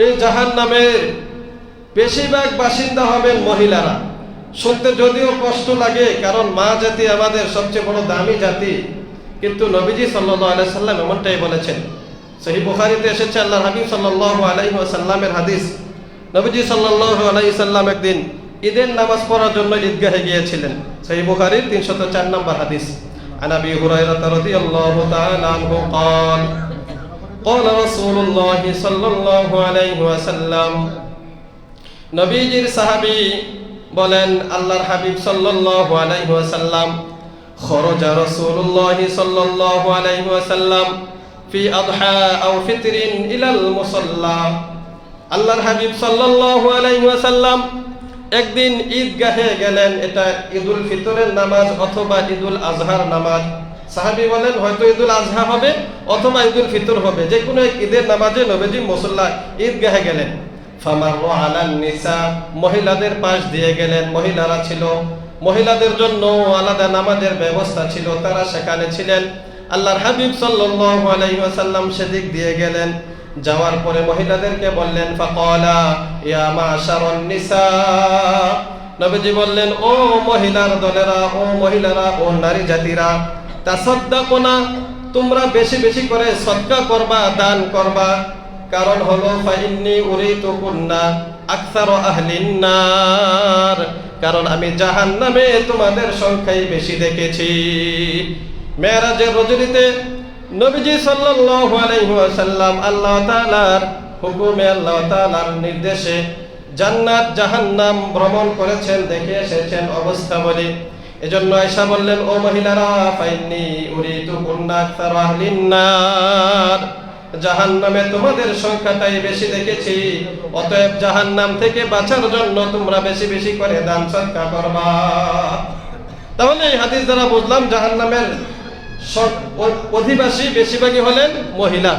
এই জাহান নামের বেশিরভাগ বাসিন্দা হবেন মহিলারা শুনতে যদিও কষ্ট লাগে কারণ মা জাতি আমাদের সবচেয়ে বড় দামি জাতি কিন্তু নবীজি সাল্লাহ সাল্লাম এমনটাই বলেছেন সেই বুখারিতে এসেছে আল্লাহ হাবিব সাল্লাহ আলাইহি সাল্লামের হাদিস নবীজি সাল্লাহ আলাইহি সাল্লাম একদিন ঈদের নামাজ পড়ার জন্য ঈদগাহে গিয়েছিলেন সেই বুখারির তিনশত চার নম্বর হাদিস عن ابي هريره رضي الله تعالى عنه قال قال رسول الله صلى الله عليه وسلم নবীজির সাহাবী বলেন আল্লাহর হাবিব সাল্লাল্লাহু আলাইহি ওয়াসাল্লাম খরজা রাসূলুল্লাহ সাল্লাল্লাহু আলাইহি ওয়াসাল্লাম ফি আদহা আও ফিতরিন ইলাল মুসাল্লা আল্লাহর হাবিব সাল্লাল্লাহু আলাইহি ওয়াসাল্লাম একদিন ঈদগাহে গেলেন এটা ঈদুল ফিতরের নামাজ অথবা ঈদুল আজহার নামাজ সাহাবী বলেন, হয়তো ঈদুল আজহা হবে অথবা ঈদুল ফিতর হবে। যে কোনো এক ঈদের নামাজে নবীজি মুসল্লা ঈদগাহে গেলেন। ফামারু আলান নিসা, মহিলাদের পাশ দিয়ে গেলেন। মহিলারা ছিল, মহিলাদের জন্য আলাদা নামাজের ব্যবস্থা ছিল, তারা সেখানে ছিলেন। আল্লাহর হাবিব সাল্লাল্লাহু আলাইহি ওয়াসাল্লাম সেদিক দিয়ে গেলেন। যাওয়ার পরে মহিলাদেরকে বললেন, ফাকালা, ইয়া মাশারান নিসা। নবীজি বললেন, ও মহিলার দলেরা, ও মহিলারা, ও নারী জাতিরা তোমরা বেশি বেশি করে সদকা করবা, দান করবা। কারণ হলো কারণ আমি জাহান্নামে তোমাদের সংখ্যাই বেশি দেখেছি। মেরাজের রজনীতে নবীজি ওয়াসাল্লাম আল্লাহ তাআলার হুকুমে আল্লাহ নির্দেশে জান্নাত জাহান্নাম ভ্রমণ করেছেন, দেখে এসেছেন অবস্থা বলে। এজন্য আয়েশা বললেন, ও মহিলারা, ফাইন্নি উরিতু কুন্না আকসার আহলিন নার। জাহান্নামে তোমাদের সংখ্যাটাই বেশি দেখেছি। অতএব জাহান্নাম থেকে বাঁচার জন্য তোমরা বেশি বেশি করে দান সৎকার করবা। তাহলে এই হাদিস দ্বারা বুঝলাম জাহান্নামের অধিবাসী বেশিরভাগই হলেন মহিলা।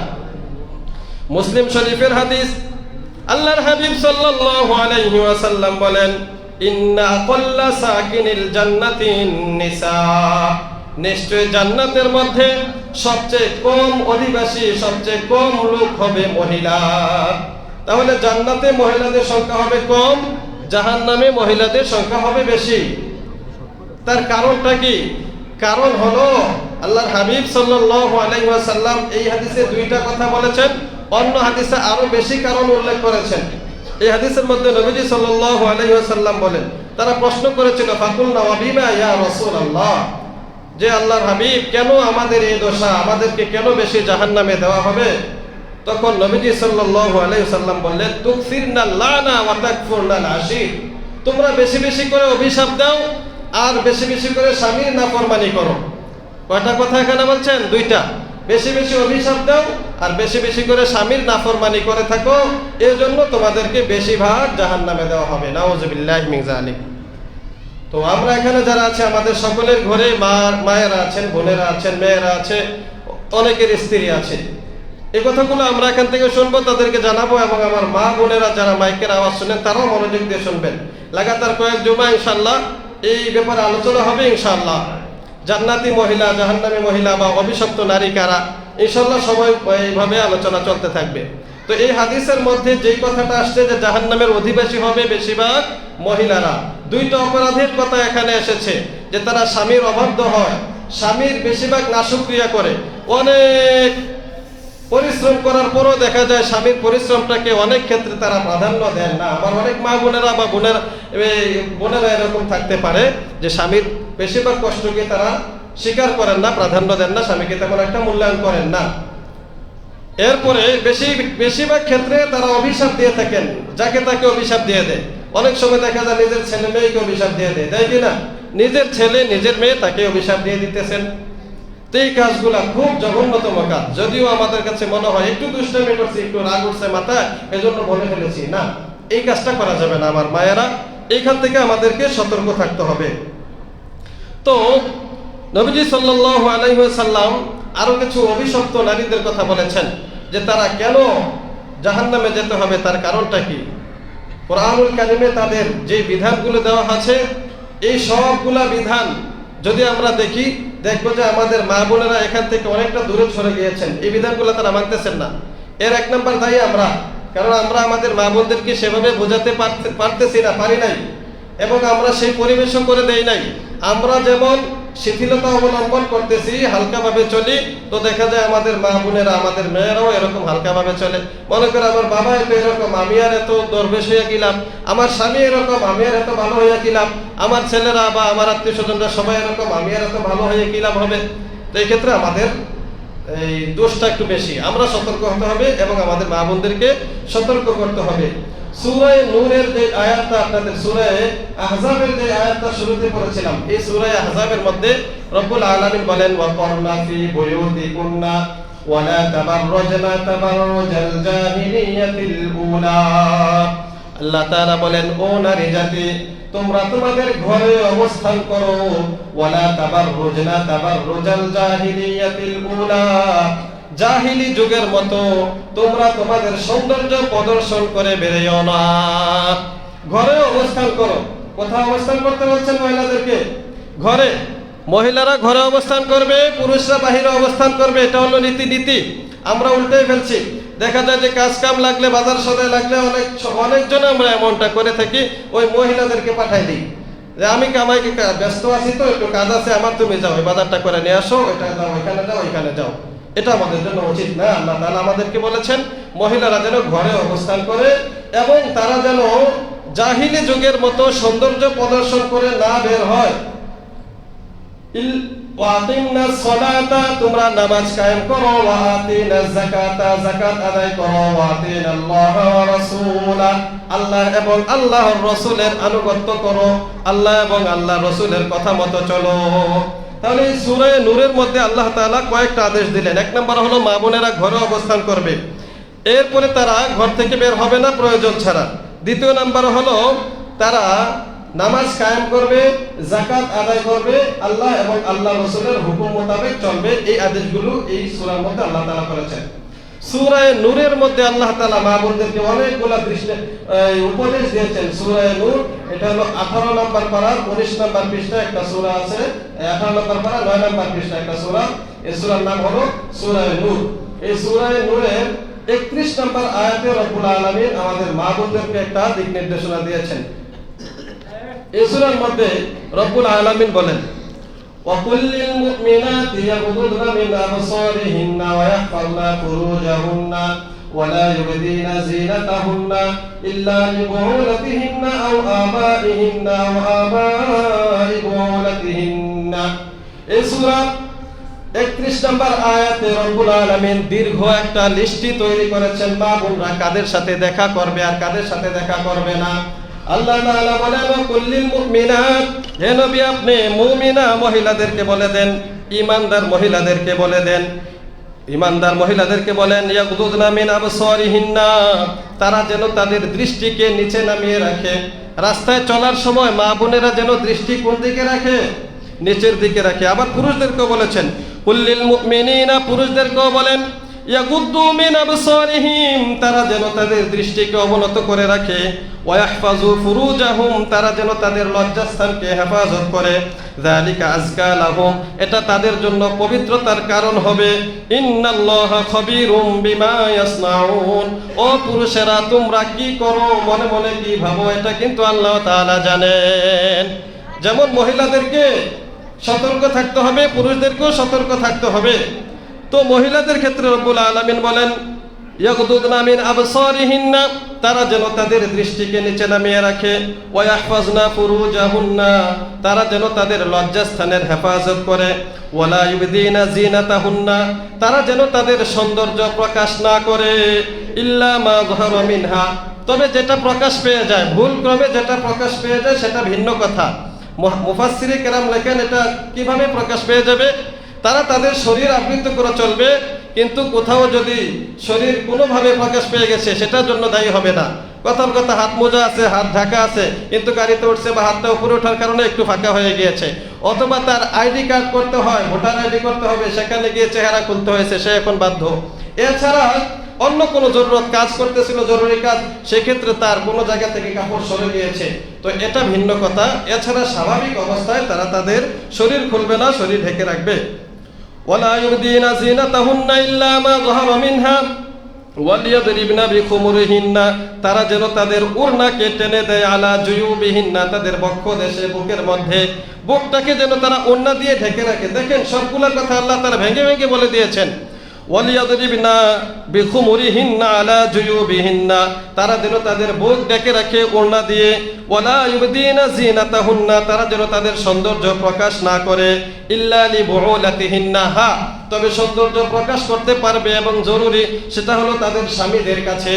মুসলিম শরীফের হাদিস, আল্লাহর হাবিব সাল্লাল্লাহু আলাইহি ওয়াসাল্লাম বলেন নিশ্চয় জান্নাতের মধ্যে সবচেয়ে কম অধিবাসী, সবচেয়ে কম লোক হবে মহিলা। তাহলে জান্নাতে মহিলাদের সংখ্যা হবে কম, জাহান্নামে মহিলাদের সংখ্যা হবে বেশি। তার কারণটা কি? কারণ হলো আল্লাহর হাবিব ওয়াসাল্লাম এই হাদিসে দুইটা কথা বলেছেন, অন্য হাদিসে আরও বেশি কারণ উল্লেখ করেছেন। এই হাদিসের মধ্যে নবীজি সাল্লাল্লাহু আলাইহি ওয়াসাল্লাম বলেন, তারা প্রশ্ন করেছিল, ফাকুলনা ওয়াবিমা ইয়া রাসূলুল্লাহ? যে আল্লাহর হাবিব, কেন আমাদের এই দশা আমাদেরকে কেন বেশি জাহান্নামে দেওয়া হবে? তখন নবীজি সাল্লাল্লাহু আলাইহি ওয়াসাল্লাম বললেন, তুকসিরনা লানা ওয়া তাকফুরনা আশির তোমরা বেশি বেশি করে অভিশাপ দাও, আর বেশি বেশি করে স্বামীর নাফরমানি করো। কয়টা কথা এখানে বলছেন? দুইটা। বেশি বেশি অভিশাপ দাও, আর বেশি বেশি করে স্বামীর নাফরমানি করে থাকো। এর জন্য তোমাদেরকে বেশিরভাগ জাহান নামে দেওয়া হবে। নাউজুবিল্লাহ জালিক তো আমরা এখানে যারা আছে, আমাদের সকলের ঘরে মা, মায়েরা আছেন, বোনেরা আছেন, মেয়েরা আছে, অনেকের স্ত্রী আছে। এ কথাগুলো আমরা এখান থেকে শুনব, তাদেরকে জানাব, এবং আমার মা বোনেরা যারা মাইকের আওয়াজ শুনেন, তারাও মনোযোগ দিয়ে শুনবেন। লাগাতার কয়েক জমা ইনশাল্লাহ এই ব্যাপারে আলোচনা হবে ইনশাল্লাহ জান্নাতি মহিলা, জাহান্নামী মহিলা বা অভিশপ্ত নারী কারা ইনশাল্লাহ সময় এইভাবে আলোচনা চলতে থাকবে। তো এই হাদিসের মধ্যে যেই কথাটা আসছে যে জাহান্নামের অধিবাসী হবে বেশিরভাগ মহিলারা। দুইটা অপরাধের কথা এখানে এসেছে, যে তারা স্বামীর অবাধ্য হয়, স্বামীর বেশিরভাগ নাশক্রিয়া করে। অনেক পরিশ্রম করার পরও দেখা যায় স্বামীর পরিশ্রমটাকে অনেক ক্ষেত্রে তারা প্রাধান্য দেন না। আমার অনেক মা বোনেরা বা বোনেরা বোনেরা এরকম থাকতে পারে যে স্বামীর বেশিরভাগ কষ্টকে তারা স্বীকার করেন না, প্রাধান্য দেন না, স্বামীকে তেমন একটা মূল্যায়ন করেন না। এরপরে বেশি, বেশিরভাগ ক্ষেত্রে তারা অভিশাপ দিয়ে থাকেন, যাকে তাকে অভিশাপ দিয়ে দেয়। অনেক সময় দেখা যায় নিজের ছেলে মেয়েকে অভিশাপ দিয়ে দেয় তাই কি না? নিজের ছেলে, নিজের মেয়ে তাকে অভিশাপ দিয়ে দিতেছেন। তো এই কাজগুলা খুব জঘন্যতম কাজ। যদিও আমাদের কাছে মনে হয় একটু দুষ্টামি করছি, একটু রাগ উঠছে মাথায়, এজন্য বলে ফেলেছি, না, এই কাজটা করা যাবে না আমার মায়েরা। এইখান থেকে আমাদেরকে সতর্ক থাকতে হবে। তো নবীজি সাল্লাল্লাহু আলাইহি ওয়াসাল্লাম আরও কিছু অভিশপ্ত নারীদের কথা বলেছেন যে তারা কেন জাহান্নামে যেতে হবে, তার কারণটা কি? কোরআনুল কারিমে তাদের যে বিধানগুলো দেওয়া আছে, এই সবগুলা বিধান যদি আমরা দেখি, দেখব যে আমাদের মা বোনেরা এখান থেকে অনেকটা দূরে সরে গিয়েছেন। এই বিধানগুলো তারা মানতেছেন না। এর এক নম্বর দায়ী আমরা, কারণ আমরা আমাদের মা বোনদেরকে সেভাবে বোঝাতে পারতেছি না, পারি নাই। এবং আমরা সেই পরিবেশও করে দেই নাই। আমরা যেমন শিথিলতা অবলম্বন করতেছি, হালকাভাবে চলি, তো দেখা যায় আমাদের মা বোনেরা, আমাদের মেয়েরাও এরকম হালকাভাবে চলে। মনে করে আমার বাবা এত এরকম, আমি আর এত দরবেশ হইয়া গেলাম আমার স্বামী এরকম, আমি আর এত ভালো হইয়া গেলাম আমার ছেলেরা বা আমার আত্মীয় স্বজনরা সবাই এরকম, আমি আর এত ভালো হয়ে গেলাম হবে? তো এই ক্ষেত্রে আমাদের এই দোষটা একটু বেশি। আমরা সতর্ক হতে হবে এবং আমাদের মা বোনদেরকে সতর্ক করতে হবে। সূরায়ে নূরের যে আয়াতটা আপনাদের সূরায়ে আহজাবের যে আয়াতটা শুরুতে পড়েছিলাম, এই সূরায়ে আহজাবের মধ্যে রব্বুল আলামিন বলেন ওয়া করনা ফি বুয়ুতিকুন্না ওয়ালা তাবাররাজনা তাবাররুজাল জাহিলিয়াতিল উলা। আল্লাহ তাআলা বলেন, ও নারী জাতি তোমরা তোমাদের ঘরে অবস্থান করো। ওয়ালা তাবাররুজনা তাবাররুজাল জাহিলিয়াতিল উলা। জাহিলি যুগের মতো তোমরা তোমাদের সৌন্দর্য প্রদর্শন করে বেরিয়েও না। ঘরে অবস্থান করো। কোথাও অবস্থান করতে বলছেন মহিলাদেরকে? ঘরে। মহিলারা ঘরে অবস্থান করবে, পুরুষরা বাহিরে অবস্থান করবে, এটা হলো নীতি নীতি আমরা উল্টাই ফেলছি। দেখা যায় যে কাজ কাম লাগলে, বাজার সদায় লাগলে অনেক অনেকজন আমরা এমনটা করে থাকি, ওই মহিলাদেরকে পাঠাই দিই। যে আমি কামাইকে কা- ব্যস্ত আছি তো, একটু কাজ আছে, আমার তুমি যাও ওই বাজারটা করে নিয়ে আসো, ওইটা যাও ওইখানে যাও ওইখানে যাও। এটা আমাদের জন্য উচিত না। আল্লাহ তাআলা আমাদেরকে বলেছেন, মহিলারা যেন ঘরে অবস্থান করে এবং তারা যেন জাহিলি যুগের মতো সৌন্দর্য প্রদর্শন করে না বের হয়। সলাতা, তোমরা নামাজ কায়েম করো। আল্লাহ আল্লাহ এবং আনুগত্য করো। আল্লাহ এবং কথা মতো চলো। তাহলে মধ্যে আল্লাহ তাআলা কয়েকটা আদেশ দিলেন। এক নম্বর হলো, মা বোনেরা ঘরে অবস্থান করবে। এরপরে তারা ঘর থেকে বের হবে না, প্রয়োজন ছাড়া। দ্বিতীয় নাম্বার হলো, তারা নামাজ কায়েম করবে জাকাত আদায় করবে, আল্লাহ এবং আল্লাহ রসুলের হুকুম মোতাবেক চলবে। এই আদেশগুলো এই সূরার মধ্যে আল্লাহ তাআলা করেছেন। সূরায়ে নূরের মধ্যে আল্লাহ তাআলা মা বোনদেরকে অনেকগুলা দৃষ্টি উপদেশ দিয়েছেন। সূরায়ে নূর, এটা হলো 18 নম্বর পারার 19 নম্বর পৃষ্ঠা একটা সূরা আছে। 18 নম্বর পারা 9 নম্বর পৃষ্ঠা একটা সূরা। এই সূরার নাম হলো সূরায়ে নূর। এই সূরায়ে নূরের 31 নম্বর আয়াতে রব্বুল আলামিন আমাদের বোনদেরকে একটা দিক নির্দেশনা দিয়েছেন। এই সূরার মধ্যে রব্বুল আলামিন বলেন وقل للمؤمنات يغضضن من أبصارهن ويحفظن فروجهن ولا يبدين زينتهن إلا لبعولتهن أو آبائهن أو آباء بعولتهن এই সূরা একত্রিশ নম্বর আয়াতে রব্বুল আলামিন দীর্ঘ একটা লিস্টি তৈরি করেছেন মা বোনরা কাদের সাথে দেখা করবে আর কাদের সাথে দেখা করবে না আল্লাহ তাআলা বলেন কুল্লিল মুমিনাত? হে নবী, আপনি মুমিনা মহিলাদেরকে বলে দেন, ঈমানদার মহিলাদেরকে বলে দেন। ইমানদার মহিলাদেরকে বলেন, ইয়াগুদুদনা মিন আবসারিহিন্না। তারা যেন তাদের দৃষ্টিকে নিচে নামিয়ে রাখে। রাস্তায় চলার সময় মা বোনেরা যেন দৃষ্টি কোন দিকে রাখে? নিচের দিকে রাখে। আবার পুরুষদেরকেও বলেছেন, কুল্লিল মুমিনিনা। পুরুষদেরকেও বলেন তারা যেন তাদের দৃষ্টিকে অবনত করে রাখে। ওয়াহফাজু ফুরুজাহুম, তারা যেন তাদের লজ্জাস্থানকে হেফাজত করে। যালিকা আজকা লাহুম, এটা তাদের জন্য পবিত্রতার কারণ হবে। ইন্নাল্লাহা খবীরুম বিমা ইয়াসনাউন। ও পুরুষেরা, তোমরা কি করো? মনে মনে কি ভাবো? এটা কিন্তু আল্লাহ তাআলা জানেন। যেমন মহিলাদেরকে সতর্ক থাকতে হবে, পুরুষদেরকেও সতর্ক থাকতে হবে। তো মহিলাদের ক্ষেত্রে রব্বুল আলামিন বলেন তারা যেন তাদের দৃষ্টিকে নিচে নামিয়ে রাখে। তারা যেন তাদের লজ্জাস্থানের হেফাজত করে। তারা যেন তাদের সৌন্দর্য প্রকাশ না করে। ইল্লা তবে যেটা প্রকাশ পেয়ে যায়, ভুল ক্রমে যেটা প্রকাশ পেয়ে যায়, সেটা ভিন্ন কথা। মুফাসসিরে কেরাম লেখেন এটা কীভাবে প্রকাশ পেয়ে যাবে? তারা তাদের শরীর আবৃত করে চলবে, কিন্তু কোথাও যদি শরীর কোনোভাবে প্রকাশ পেয়ে গেছে, সেটার জন্য দায়ী হবে না। কথার কথা, হাত মোজা আছে, হাত ঢাকা আছে, কিন্তু গাড়িতে উঠছে বা হাতটা উপরে ওঠার কারণে একটু ফাঁকা হয়ে গিয়েছে। অথবা তার আইডি কার্ড করতে হয়, ভোটার আইডি করতে হবে, সেখানে গিয়ে চেহারা খুলতে হয়েছে, সে এখন বাধ্য। এছাড়া অন্য কোনো জরুরত কাজ করতেছিল, জরুরি কাজ, সেক্ষেত্রে তার কোনো জায়গা থেকে কাপড় সরে গিয়েছে। তো এটা ভিন্ন কথা। এছাড়া স্বাভাবিক অবস্থায় তারা তাদের শরীর খুলবে না, শরীর ঢেকে রাখবে। ওয়ালা يبدين زينتهن إلا ما ظهر منها তারা যেন তাদের উড়নাকে টেনে দেয় আলা জুয়ুবিহিন্না, তাদের বক্ষ দেশে, বুকের মধ্যে। বুকটাকে যেন তারা ওড়না দিয়ে ঢেকে রাখে। দেখেন সবগুলা কথা আল্লাহ তারা ভেঙে ভেঙে বলে দিয়েছেন। ওয়ালিয়াদরিবনা বিখুমুরিহিন্না আলা জুয়ুবিহিন্না, তারা যেন তাদের বুক ডেকে রাখে ওড়না দিয়ে। ওয়ালা ইউবদিনা জিনাতাহুন্না তারা যেন তাদের সৌন্দর্য প্রকাশ না করে। ইল্লা লিবুলাতিহিন্না হা, তবে সৌন্দর্য প্রকাশ করতে পারবে এবং জরুরি সেটা হলো তাদের স্বামীদের কাছে।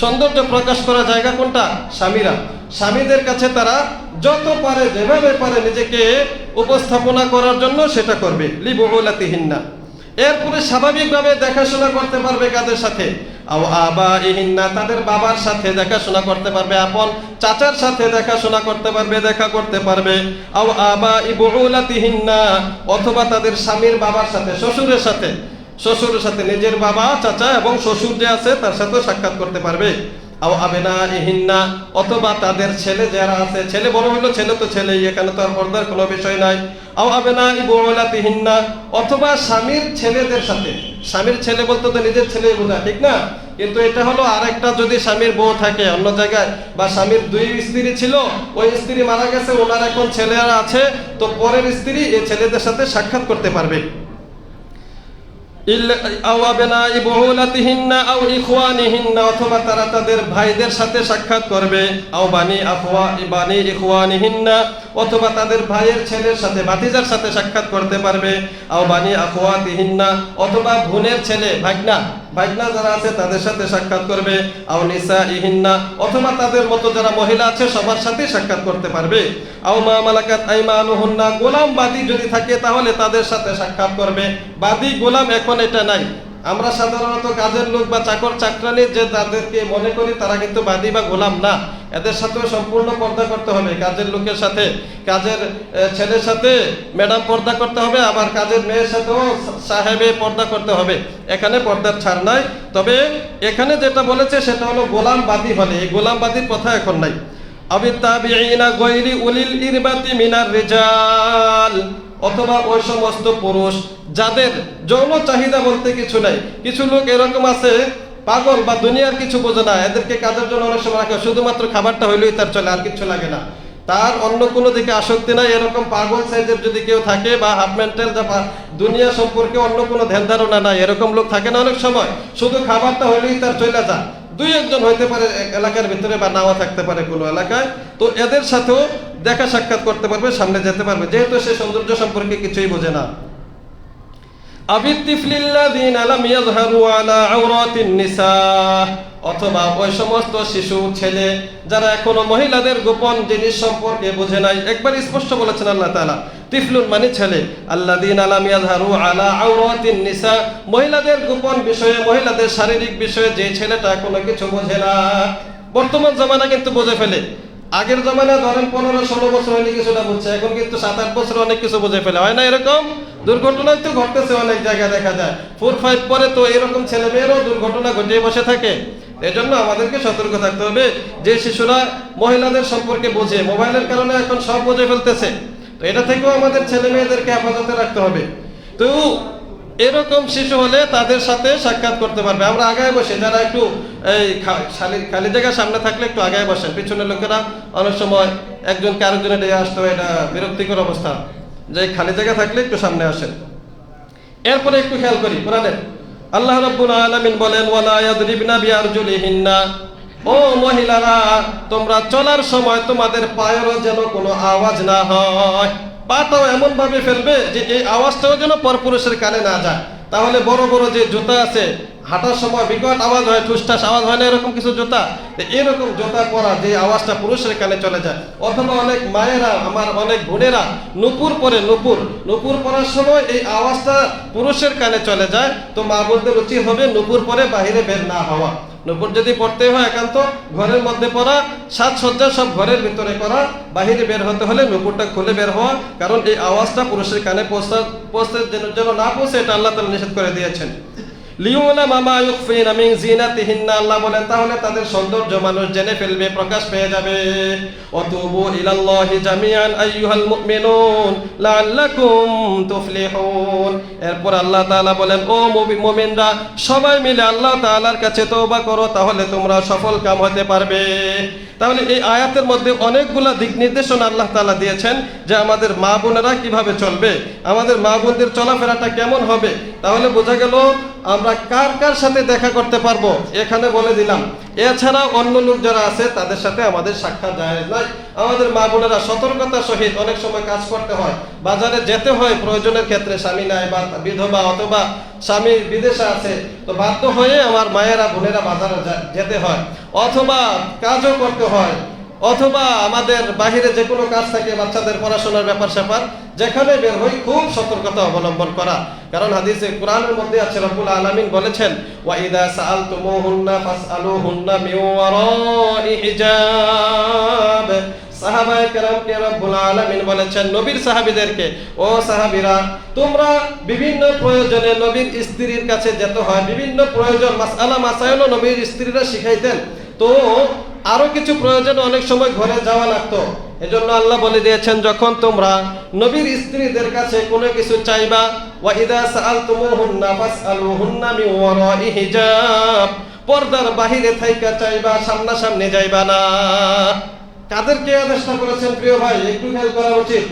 সৌন্দর্য প্রকাশ করা জায়গা কোনটা? স্বামীরা। স্বামীদের কাছে তারা যত পারে, যেভাবে পারে নিজেকে উপস্থাপনা করার জন্য সেটা করবে। লিবুলাতিহিন্না এরপরে স্বাভাবিকভাবে দেখাশোনা করতে পারবে কাদের সাথে? আবা ইহিন্না তাদের বাবার সাথে দেখাশোনা করতে পারবে, আপন চাচার সাথে দেখাশোনা করতে পারবে, দেখা করতে পারবে। আও আবা ইবুলাতিহিন্না অথবা তাদের স্বামীর বাবার সাথে, শ্বশুরের সাথে। শ্বশুরের সাথে নিজের বাবা, চাচা এবং শ্বশুর যে আছে, তার সাথেও সাক্ষাৎ করতে পারবে। আও আবেনা ইহিন্না অথবা তাদের ছেলে যারা আছে, ছেলে বড় হলো ছেলে তো ছেলেই, এখানে তো আর পর্দার কোনো বিষয় নাই। আও আবেনা ইবুলাতিহিন্না অথবা স্বামীর ছেলেদের সাথে। স্বামীর ছেলে বলতে তো নিজের ছেলে বোঝায় ঠিক না? কিন্তু এটা হলো আরেকটা যদি স্বামীর বউ থাকে অন্য জায়গায়, বা স্বামীর দুই স্ত্রী ছিল, ওই স্ত্রী মারা গেছে, ওনার এখন ছেলেরা আছে, তো পরের স্ত্রী এই ছেলেদের সাথে সাক্ষাৎ করতে পারবে। অথবা তারা তাদের ভাইদের সাথে সাক্ষাৎ করবে, আও বানি আফওয়া, বানি ইখওয়ানিহিন্না, অথবা তাদের ভাইয়ের ছেলের সাথে, ভাতিজার সাথে সাক্ষাৎ করতে পারবে, আও বানি আফওয়াতিহিন্না, অথবা বোনের ছেলে, ভাগনা। ভাগনা যারা আছে, তাদের সাথে সাক্ষাৎ করবে। আও নিসা ইহিন্না, অথবা তাদের মতো যারা মহিলা আছে, সবার সাথে সাক্ষাৎ করতে পারবে। আও মা মালাকাত আইমানুহুন্না, গোলাম বাদী যদি থাকে, তাহলে তাদের সাথে সাক্ষাৎ করবে। বাদী গোলাম এখন এটা নাই। আমরা সাধারণত কাজের লোক বা চাকর চাকরানি যে তাদেরকে মনে করি, তারা কিন্তু বাদী বা গোলাম না। এদের সাথেও সম্পূর্ণ পর্দা করতে হবে। কাজের লোকের সাথে, কাজের ছেলের সাথে ম্যাডাম পর্দা করতে হবে, আবার কাজের মেয়ের সাথেও সাহেবে পর্দা করতে হবে। এখানে পর্দার ছাড় নাই। তবে এখানে যেটা বলেছে, সেটা হলো গোলাম বাদী হলে এই গোলাম বাদীর কথা এখন নাই। আবিত্তাবিঈনা গৈরি উলিল ইরবাতি মিনার রিজাল। অথবা ওই সমস্ত পুরুষ যাদের যৌন চাহিদা বলতে কিছু নাই। কিছু লোক এরকম আছে, পাগল বা দুনিয়ার কিছু বোঝে না, এদেরকে কাজের জন্য অনেক সময় রাখে, শুধুমাত্র খাবারটা হইলেই তার চলে, আর কিছু লাগে না। তার অন্য কোনো দিকে আসক্তি নাই, এরকম পাগল সাইজের যদি কেউ থাকে বা হাফ মেন্টাল দুনিয়া সম্পর্কে অন্য কোনো ধ্যান ধারণা নাই, এরকম লোক থাকে না অনেক সময়, শুধু খাবারটা হইলেই তার চলে যায় দুই একজন হইতে পারে এলাকার ভিতরে বা নাও থাকতে পারে কোনো এলাকায়। তো এদের সাথেও দেখা সাক্ষাৎ করতে পারবে, সামনে যেতে পারবে। যেহেতু সে সৌন্দর্য সম্পর্কে কিছুই বোঝে না। অথবা ওই সমস্ত শিশু, ছেলে, যারা এখনও মহিলাদের গোপন জিনিস সম্পর্কে বোঝে নাই, একবার স্পষ্ট বলেছেন আল্লাহ তাআলা। তিফলুন মানে ছেলে। আল্লাযীনা লাম ইয়াযহারু আলা আওরাতিন নিসা, মহিলাদের গোপন বিষয়ে, মহিলাদের শারীরিক বিষয়ে যে ছেলেটা কোনো কিছু বোঝে না। বর্তমান জমানা কিন্তু বোঝে ফেলে। আগের জমানায় ধরেন পনেরো, ষোলো বছর হলে কিছুটা বুঝছে। এখন কিন্তু সাত, আট বছর অনেক কিছু বুঝে ফেলে। হয় না এরকম? দুর্ঘটনা তো ঘটতেছে অনেক জায়গায় দেখা যায়। ফোর ফাইভ পরে তো এরকম ছেলে মেয়েরও দুর্ঘটনা ঘটিয়ে বসে থাকে। এজন্য আমাদেরকে সতর্ক থাকতে হবে। যে শিশুরা মহিলাদের সম্পর্কে বোঝে, মোবাইলের কারণে এখন সব বুঝে ফেলতেছে। তো এটা থেকেও আমাদের ছেলে মেয়েদেরকে হেফাজতে রাখতে হবে। তো এরকম শিশু হলে তাদের সাথে সাক্ষাৎ করতে পারবে। আমরা আগায় বসে, যারা একটু এই খালি জায়গার সামনে থাকলে একটু আগায় বসেন। পিছনের লোকেরা অনেক সময় একজনকে আরেকজনে ডেকে আসতে হয়, এটা বিরক্তিকর অবস্থা। যে খালি জায়গা থাকলে একটু সামনে আসেন। এরপরে একটু খেয়াল করি, কোরআনের। আল্লাহ রাব্বুল আলামিন বলেন, ওয়ালা ইয়াদরিবনা বিআরজুলিহিন্না। ও মহিলারা, তোমরা চলার সময় তোমাদের পায়েরও যেন কোনো আওয়াজ না হয়। পাটাও এমন ভাবে ফেলবে যে এই আওয়াজটাও যেন পরপুরুষের কানে না যায়। তাহলে বড় বড় যে জুতা আছে, হাঁটার সময় বিকট আওয়াজ হয় ঠুসঠাস আওয়াজ হয় না এরকম কিছু জুতা? এরকম জুতা পরা যে আওয়াজটা পুরুষের কানে চলে যায়। অথবা অনেক মায়েরা, আমার অনেক বোনেরা, নুপুর পরে নুপুর। নুপুর পরার সময় এই আওয়াজটা পুরুষের কানে চলে যায়, তো মা বলতে রুচি হবে নুপুর পরে বাহিরে বের না হওয়া। নুপুর যদি পড়তে হয় একান্ত, ঘরের মধ্যে পড়া সাজসজ্জা সব ঘরের ভিতরে করা, বাহিরে বের হতে হলে নূপুরটা খুলে বের হওয়া, কারণ এই আওয়াজটা পুরুষের কানে পৌঁছা পৌঁছতে যেন না পৌঁছে, এটা আল্লাহ তালা নিষেধ করে দিয়েছেন। আল্লাহ বলেন, তাহলে তাদের সৌন্দর্য মানুষ জেনে ফেলবে, প্রকাশ পেয়ে যাবে। এরপর আল্লাহ তাআলা বলেন, ও সবাই মিলে আল্লাহ তাআলার কাছে তওবা করো, তাহলে তোমরা সফল কাম হতে পারবে। তাহলে এই আয়াতের মধ্যে অনেকগুলা দিক নির্দেশনা আল্লাহ তাআলা দিয়েছেন যে আমাদের মা বোনেরা কীভাবে চলবে, আমাদের মা বোনদের চলাফেরাটা কেমন হবে। তাহলে বোঝা গেল আমরা কার কার সাথে দেখা করতে পারব? এখানে বলে দিলাম। এছাড়া অন্য লোক যারা আছে, তাদের সাথে আমাদের সাক্ষাৎ যায় নাই। আমাদের মা বোনেরা সতর্কতা সহিত অনেক সময় কাজ করতে হয়। বাজারে যেতে হয়, প্রয়োজনের ক্ষেত্রে স্বামী নাই বা বিধবা অথবা স্বামী বিদেশে আছে, তো বাধ্য হয়ে আমার মায়েরা, বোনেরা বাজারে যেতে হয়। অথবা কাজও করতে হয়। অথবা আমাদের বাহিরে যে কোনো কাজ থাকে বাচ্চাদের পড়াশোনার ব্যাপার স্যাপার, যেখানে বের হই খুব সতর্কতা অবলম্বন করা। কারণ হাদিসে কোরআনের মধ্যে আছে, রব্বুল আলামিন বলেছেন, ওয়া ইদা সাআলতুমুহুন্না ফাসআলুহুন্না মিন ওয়ারাই হিজাব। সাহাবায়ে কেরামকে রব্বুল আলামিন বলেছেন, নবীর সাহাবীদেরকে, ও সাহাবীরা, তোমরা বিভিন্ন প্রয়োজনে নবীর স্ত্রীর কাছে যেতে হয়। বিভিন্ন প্রয়োজন, মাসআলা মাসাইলও নবীর স্ত্রীরা শিখাইতেন। তো আরও কিছু প্রয়োজন, অনেক সময় ঘরে যাওয়া লাগতো। এজন্য আল্লাহ বলে দিয়েছেন, যখন তোমরা নবীর স্ত্রীদের কাছে কোনো কিছু চাইবা ওয়া ইদা সাআলতুমুহুন্না ফাসআলুহুন্না মিন ওয়ারাই হিজাব। পর্দার বাহিরে থাইকা চাইবা, সামনাসামনি যাইবা না। কাদেরকে আদেশটা করেছেন, প্রিয় ভাই, একটু খেয়াল করা উচিত।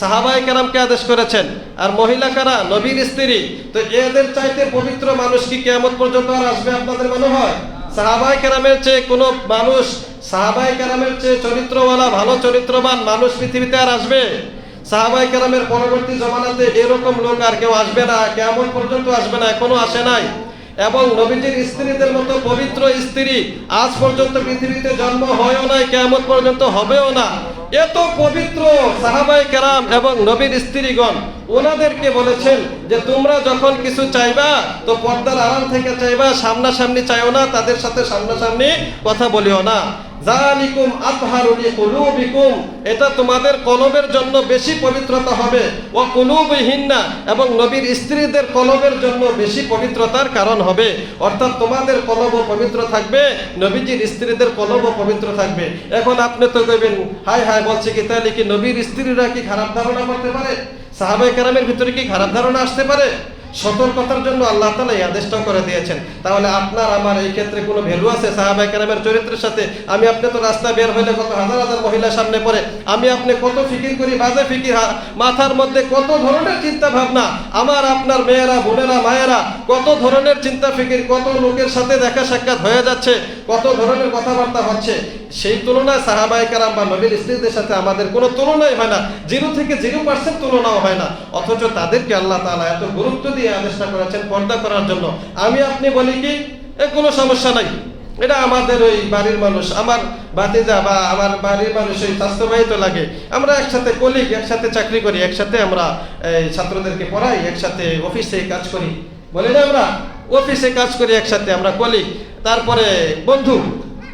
সাহাবাই কেরামকে আদেশ করেছেন, আর মহিলা কারা? নবীর স্ত্রী। তো এদের চাইতে পবিত্র মানুষ কি কেমন পর্যন্ত আর আসবে, আপনাদের মনে হয়? সাহাবাই কেরামের চেয়ে কোনো মানুষ সাহাবাই কেরামের চেয়ে চরিত্রওয়ালা, ভালো চরিত্রবান মানুষ পৃথিবীতে আর আসবে? সাহাবাই কেরামের পরবর্তী জমানাতে এরকম লোক আর কেউ আসবে না কেমন পর্যন্ত আসবে না, এখনও আসে নাই। এবং নবীজির স্ত্রীদের মতো পবিত্র স্ত্রী আজ পর্যন্ত পৃথিবীতে জন্ম হয়ও নাই কেমন পর্যন্ত হবেও না। এত পবিত্র সাহাবাই কেরাম এবং নবীর স্ত্রীগণ ওনাদেরকে বলেছেন যে তোমরা যখন কিছু চাইবা, তো পর্দার আড়াল থেকে চাইবা, সামনাসামনি চাইও না, তাদের সাথে সামনাসামনি কথা বলিও না। জালিকুম আতহারু লিকুলুবিকুম। এটা তোমাদের কলবের জন্য বেশি পবিত্রতা হবে। ও কুলুবিহিন্না, এবং নবীর স্ত্রীদের কলবের জন্য বেশি পবিত্রতার কারণ হবে। অর্থাৎ তোমাদের কলব পবিত্র থাকবে, নবীজির স্ত্রীদের কলব পবিত্র থাকবে। এখন আপনি তো কইবেন হাই হাই বলছে কি তাহলে কি নবীর স্ত্রীরা কি খারাপ ধারণা করতে পারে? সাহাবাই কেরামের ভিতরে কি খারাপ ধারণা আসতে পারে? সতর্কতার জন্য আল্লাহ তালা এই আদেশটাও করে দিয়েছেন। তাহলে আপনার, আমার এই ক্ষেত্রে কোনো ভ্যালু আছে? সাহাবাই কেরামের চরিত্রের সাথে আমি আপনি তো রাস্তা বের হইলে কত হাজার হাজার মহিলা সামনে পড়ে, আমি আপনি কত ফিকির করি, বাজে ফিকির মাথার মধ্যে কত ধরনের চিন্তা ভাবনা আমার, আপনার মেয়েরা, বোনেরা, মায়েরা, কত ধরনের চিন্তা ফিকির কত লোকের সাথে দেখা সাক্ষাৎ হয়ে যাচ্ছে, কত ধরনের কথাবার্তা হচ্ছে, সেই তুলনায় সাহাবাই কারাম বা নবীর স্ত্রীদের সাথে আমাদের কোনো তুলনাই হয় না। জিরো থেকে জিরো পার্সেন্ট তুলনাও হয় না। অথচ তাদেরকে আল্লাহ তাআলা এত গুরুত্ব দিয়ে আদেশটা করেছেন পর্দা করার জন্য। আমি আপনি বলি কি এ কোনো সমস্যা নাই। এটা আমাদের ওই বাড়ির মানুষ আমার বাতিজা বা আমার বাড়ির মানুষ ওই স্বাস্থ্যবাহিত লাগে। আমরা একসাথে কলিগ একসাথে চাকরি করি একসাথে আমরা এই, ছাত্রদেরকে পড়াই একসাথে অফিসে কাজ করি। বলি না আমরা? অফিসে কাজ করি একসাথে আমরা কলিগ তারপরে বন্ধু।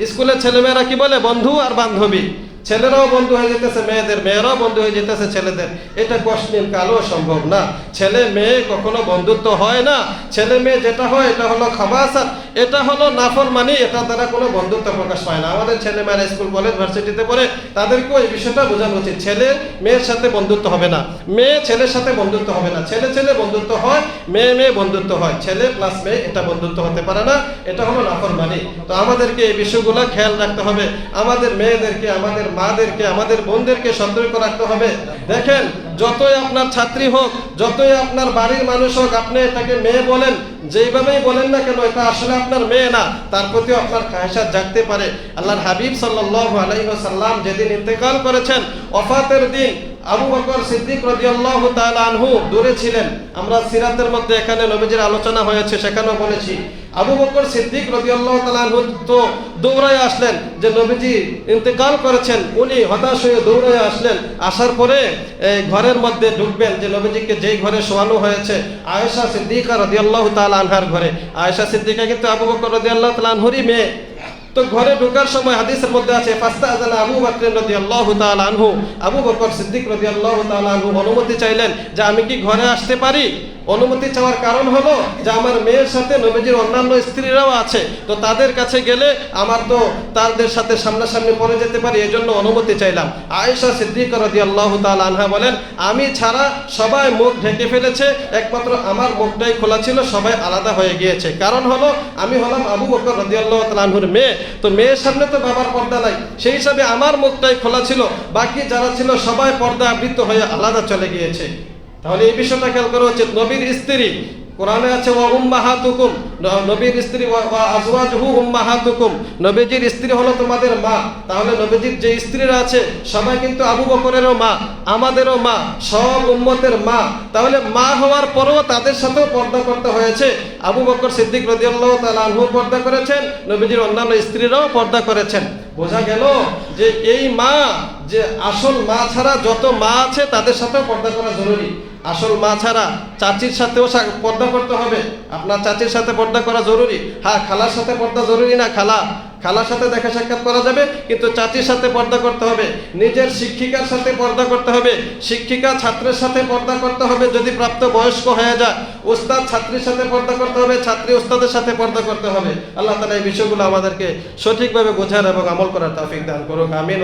স্কুলের ছেলেমেয়েরা কি বলে? বন্ধু আর বান্ধবী। ছেলেরাও বন্ধু হয়ে যেতেছে, মেয়েদের মেয়েরাও বন্ধু হয়ে যেতেছে ছেলেদের। এটা কষ্টিন কালো সম্ভব না। ছেলে মেয়ে কখনো বন্ধুত্ব হয় না। ছেলে মেয়ে যেটা হয়, এটা হলো খাবাসাত। এটা হলো নাফর মানি এটা দ্বারা কোনো বন্ধুত্ব প্রকাশ পায় না। আমাদের ছেলে মেয়েরা স্কুল, কলেজ, ভার্সিটিতে পড়ে তাদেরকেও এই বিষয়টা বোঝানো উচিত। ছেলে মেয়ের সাথে বন্ধুত্ব হবে না। মেয়ে ছেলের সাথে বন্ধুত্ব হবে না। ছেলে ছেলে বন্ধুত্ব হয়, মেয়ে মেয়ে বন্ধুত্ব হয়। ছেলে প্লাস মেয়ে, এটা বন্ধুত্ব হতে পারে না। এটা হলো নাফর মানি তো আমাদেরকে এই বিষয়গুলো খেয়াল রাখতে হবে। আমাদের মেয়েদেরকে, আমাদের মাদেরকে, আমাদের বোনদেরকে সতর্ক রাখতে হবে। দেখেন, যতই আপনার ছাত্রী হোক, যতই আপনার বাড়ির মানুষ হোক, আপনি এটাকে মেয়ে বলেন যেইভাবেই বলেন না কেন, এটা আসলে আপনার মেয়ে না, তার প্রতিও আপনার খাহসা জাগতে পারে। আল্লাহর হাবিব সাল্লাল্লাহু আলাইহি সাল্লাম যেদিন ইন্তেকাল করেছেন অফাতের দিন আবু বকর সিদ্দিক রাদিয়াল্লাহু তাআলা আনহু দূরে ছিলেন। আমরা সিরাতের মধ্যে এখানে নবীজির আলোচনা হয়েছে, সেখানেও বলেছি। আবু বকর সিদ্দিক রাদিয়াল্লাহু তাআলা আনহু তো দৌড়ায় আসলেন যে নবীজি ইন্তেকাল করেছেন, উনি হতাশ হয়ে দৌড়ায় আসলেন। আসার পরে এই ঘরের মধ্যে ঢুকবেন যে নবীজিকে যেই ঘরে শোয়ানো হয়েছে, আয়েশা সিদ্দিকা রাদিয়াল্লাহু তাআলা আনহার ঘরে। আয়েশা সিদ্দিকা কিন্তু আবু বকর রাদিয়াল্লাহু তাআলা আনহুরই মেয়ে। তো ঘরে ঢোকার সময় হাদিসের মধ্যে আছে ফাস্তা আজানা আবু বকর রাদিয়াল্লাহু তাআলা আনহু। আবু বকর সিদ্দিক রাদিয়াল্লাহু তাআলা আনহু অনুমতি চাইলেন যে আমি কি ঘরে আসতে পারি? অনুমতি চাওয়ার কারণ হলো যে আমার মেয়ের সাথে নবীজির অন্যান্য স্ত্রীরাও আছে। তো তাদের কাছে গেলে আমার তো তাদের সাথে সামনাসামনি পড়ে যেতে পারি জন্য অনুমতি চাইলাম। আয়েশা সিদ্দিক রদি আল্লাহ তাল আনহা বলেন, আমি ছাড়া সবাই মুখ ঢেকে ফেলেছে, একমাত্র আমার মুখটাই খোলা ছিল, সবাই আলাদা হয়ে গিয়েছে। কারণ হলো, আমি হলাম আবু বকর রদি আল্লাহ তালাহুর মেয়ে। তো মেয়ের সামনে তো বাবার পর্দা নাই, সেই হিসাবে আমার মুখটাই খোলা ছিল। বাকি যারা ছিল, সবাই পর্দা আবৃত হয়ে আলাদা চলে গিয়েছে। তাহলে এই বিষয়টা খেয়াল করা উচিত। নবীর স্ত্রী, কোরআনে আছে, ওয়া উম্মাহাতুকুম। নবীর স্ত্রী ওয়া আজওয়াজুহু উম্মাহাতুকুম। নবীজির স্ত্রী হলো তোমাদের মা। তাহলে নবীজির যে স্ত্রীরা আছে, সবাই কিন্তু আবু বকরেরও মা, আমাদেরও মা, সব উম্মতের মা। তাহলে মা হওয়ার পরেও তাদের সাথেও পর্দা করতে হয়েছে। আবু বকর সিদ্দিক রাদিয়াল্লাহু তাআলা আনহু পর্দা করেছেন, নবীজির অন্যান্য স্ত্রীরাও পর্দা করেছেন। বোঝা গেল যে এই মা যে আসল মা ছাড়া যত মা আছে তাদের সাথেও পর্দা করা জরুরি। আসল মা ছাড়া চাচির সাথেও পর্দা করতে হবে। আপনার চাচির সাথে পর্দা করা জরুরি। হ্যাঁ খালার সাথে পর্দা জরুরি না, খালা। খালার সাথে দেখা সাক্ষাৎ করা যাবে, কিন্তু চাচির সাথে পর্দা করতে হবে। নিজের শিক্ষিকার সাথে পর্দা করতে হবে। শিক্ষিকা ছাত্রের সাথে পর্দা করতে হবে যদি প্রাপ্ত বয়স্ক হয়ে যায়। উস্তাদ ছাত্রীর সাথে পর্দা করতে হবে, ছাত্রী উস্তাদের সাথে পর্দা করতে হবে। আল্লাহ তালা এই বিষয়গুলো আমাদেরকে সঠিকভাবে বোঝার এবং আমল করার তৌফিক দান করুক। আমিন